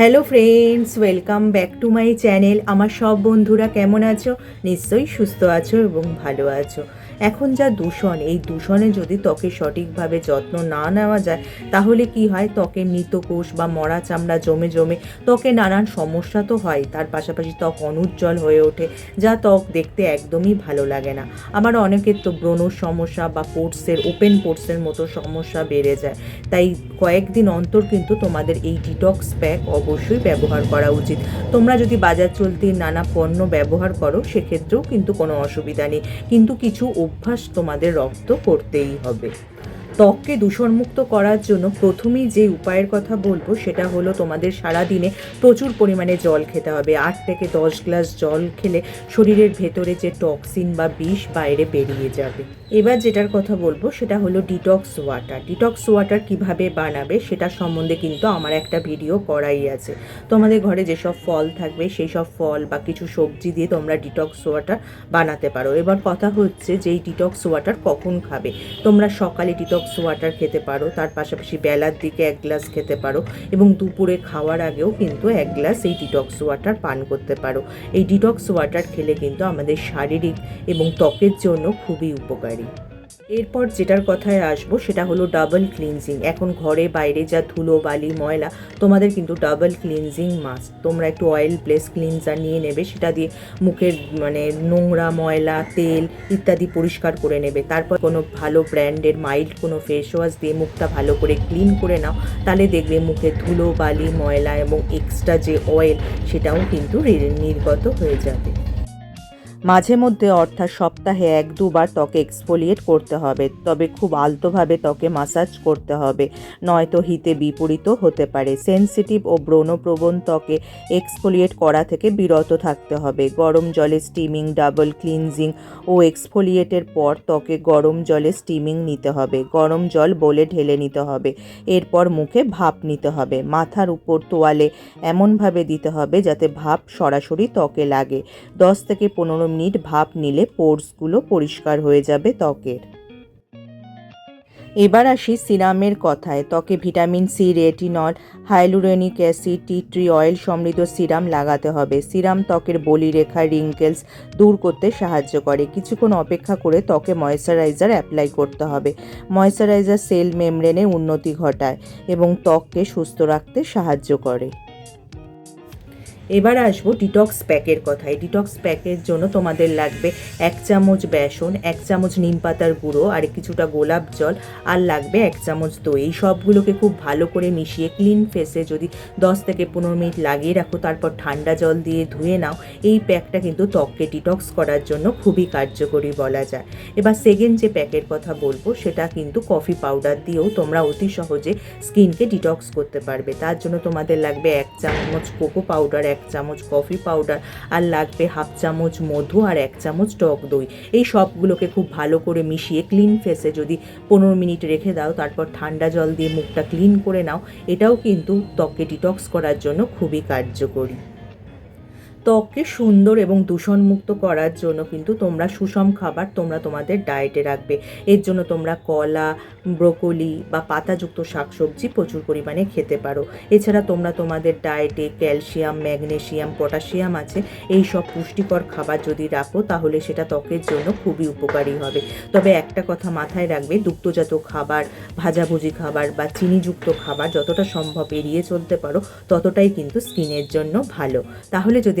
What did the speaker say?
Hello friends welcome back to my channel আমার সব বন্ধুরা কেমন আছো? নিশ্চয়ই সুস্থ আছো এবং ভালো আছো। এখন যা দূষণ, এই দূষণে যদি ত্বকের সঠিকভাবে যত্ন না নেওয়া যায়, তাহলে কি হয়? ত্বকের মৃতকোষ বা মরা চামড়া জমে জমে ত্বকে নানান সমস্যা তো হয়। তার পাশাপাশি ত্বক অনুজ্জ্বল হয়ে ওঠে, যা ত্বক দেখতে একদমই ভালো লাগে না। আবার অনেকের তো ব্রণর সমস্যা বা পোর্টসের ওপেন পোর্টসের মতো সমস্যা বেড়ে যায়। তাই কয়েকদিন অন্তর কিন্তু তোমাদের এই ডিটক্স প্যাক অবশ্যই ব্যবহার করা উচিত। তোমরা যদি বাজার চলতি নানা পণ্য ব্যবহার করো, সেক্ষেত্রেও কিন্তু কোনো অসুবিধা নেই। কিন্তু কিছু অভ্যাস তোমাদের রক্ত করতেই হবে। ত্বককে দূষণমুক্ত করার জন্য প্রথমেই যে উপায়ের কথা বলব, সেটা হলো তোমাদের সারা দিনে প্রচুর পরিমাণে জল খেতে হবে। আট থেকে দশ গ্লাস জল খেলে শরীরের ভেতরে যে টক্সিন বা বিষ বাইরে বেরিয়ে যাবে। এবার যেটার কথা বলব, সেটা হলো ডিটক্স ওয়াটার ডিটক্স ওয়াটার কীভাবে বানাবে সেটা সম্বন্ধে কিন্তু আমার একটা ভিডিও করাই আছে। তোমাদের ঘরে যেসব ফল থাকবে সেই সব ফল বা কিছু সবজি দিয়ে তোমরা ডিটক্স ওয়াটার বানাতে পারো। এবার কথা হচ্ছে যে এই ডিটক্স ওয়াটার কখন খাবে? তোমরা সকালে ডিটক্স ওয়াটার খেতে পারো, তার পাশাপাশি বেলার দিকে এক গ্লাস খেতে পারো এবং দুপুরে খাওয়ার আগেও কিন্তু এক গ্লাস এই ডিটক্স ওয়াটার পান করতে পারো। এই ডিটক্স ওয়াটার খেলে কিন্তু আমাদের শারীরিক এবং ত্বকের জন্য খুবই উপকারী। এরপর যেটার কথায় আসব সেটা হলো ডাবল ক্লিনজিং এখন ঘরে বাইরে যা ধুলো, বালি, ময়লা, তোমাদের কিন্তু ডাবল ক্লিনজিং মাস্ট তোমরা একটু অয়েল প্লেস ক্লিনজার নিয়ে নেবে, সেটা দিয়ে মুখের মানে নোংরা ময়লা, তেল ইত্যাদি পরিষ্কার করে নেবে। তারপর কোনো ভালো ব্র্যান্ডের মাইল্ড কোনো ফেস ওয়াশ দিয়ে মুখটা ভালো করে ক্লিন করে নাও। তাহলে দেখবে মুখে ধুলো, বালি, ময়লা এবং এক্সট্রা যে অয়েল সেটাও কিন্তু নির্গত হয়ে যাবে। মাঝে মধ্যে অর্থাৎ সপ্তাহে এক দুবার ত্বকে এক্সফোলিয়েট করতে হবে, তবে খুব আলতোভাবে ত্বকে মাসাজ করতে হবে। নয়তো হিতে বিপরীত হতে পারে। সেনসিটিভ ও ব্রণপ্রবণ ত্বকে এক্সফোলিয়েট করা থেকে বিরত থাকতে হবে। গরম জলে স্টিমিং ডাবল ক্লিনজিং ও এক্সফোলিয়েটের পর ত্বকে গরম জলে স্টিমিং নিতে হবে। গরম জল বলে ঢেলে নিতে হবে। এরপর মুখে ভাপ নিতে হবে। মাথার উপর তোয়ালে এমনভাবে দিতে হবে যাতে ভাপ সরাসরি ত্বকে লাগে। দশ থেকে পনেরো মিনিট ভাপ নিলে পোর্সগুলো পরিষ্কার হয়ে যাবে ত্বকের। এবার আসি সিরামের কথায়। ত্বকে vitamin C, retinol, hyaluronic acid, tea tree oil সমৃদ্ধ সিরাম লাগাতে হবে। সিরাম ত্বকের বলিরেখা রিঙ্কেলস দূর করতে সাহায্য করে। কিছুক্ষণ অপেক্ষা করে ত্বকে ময়শ্চারাইজার অ্যাপ্লাই করতে হবে। ময়শ্চারাইজার সেল মেমব্রেনের উন্নতি ঘটায় এবং ত্বককে সুস্থ রাখতে সাহায্য করে। এবার আসব ডিটক্স প্যাকের কথায়। ডিটক্স প্যাকের জন্য তোমাদের লাগবে এক চামচ বেসন, এক চামচ নিম পাতার গুঁড়ো, আর কিছুটা গোলাপ জল, আর লাগবে এক চামচ দই। এই সবগুলোকে খুব ভালো করে মিশিয়ে ক্লিন ফেসে যদি দশ থেকে পনেরো মিনিট লাগিয়ে রাখো, তারপর ঠান্ডা জল দিয়ে ধুয়ে নাও। এই প্যাকটা কিন্তু ত্বককে ডিটক্স করার জন্য খুবই কার্যকরী বলা যায়। এবার সেকেন্ড যে প্যাকের কথা বলব, সেটা কিন্তু কফি পাউডার দিয়েও তোমরা অতি সহজে স্কিনকে ডিটক্স করতে পারবে। তার জন্য তোমাদের লাগবে এক চামচ কোকো পাউডার এক চামচ কফি পাউডার আর লাগবে হাফ চামচ মধু আর এক চামচ টক দই। এই সবগুলোকে খুব ভালো করে মিশিয়ে ক্লিন ফেসে যদি পনেরো মিনিট রেখে দাও, তারপর ঠান্ডা জল দিয়ে মুখটা ক্লিন করে নাও, এটাও কিন্তু ত্বককে ডিটক্স করার জন্য খুবই কার্যকরী। ত্বককে সুন্দর এবং দূষণমুক্ত করার জন্য কিন্তু তোমরা সুষম খাবার তোমরা তোমাদের ডায়েটে রাখবে। এর জন্য তোমরা কলা, ব্রোকলি বা পাতাযুক্ত শাকসবজি প্রচুর পরিমাণে খেতে পারো। এছাড়া তোমরা তোমাদের ডায়েটে ক্যালসিয়াম ম্যাগনেশিয়াম পটাশিয়াম আছে, এই সব পুষ্টিকর খাবার যদি রাখো তাহলে সেটা ত্বকের জন্য খুবই উপকারী হবে। তবে একটা কথা মাথায় রাখবে, দুগ্ধজাত খাবার, ভাজাভুজি খাবার বা চিনিযুক্ত খাবার যতটা সম্ভব এড়িয়ে চলতে পারো, ততটাই কিন্তু স্কিনের জন্য ভালো। তাহলে যদি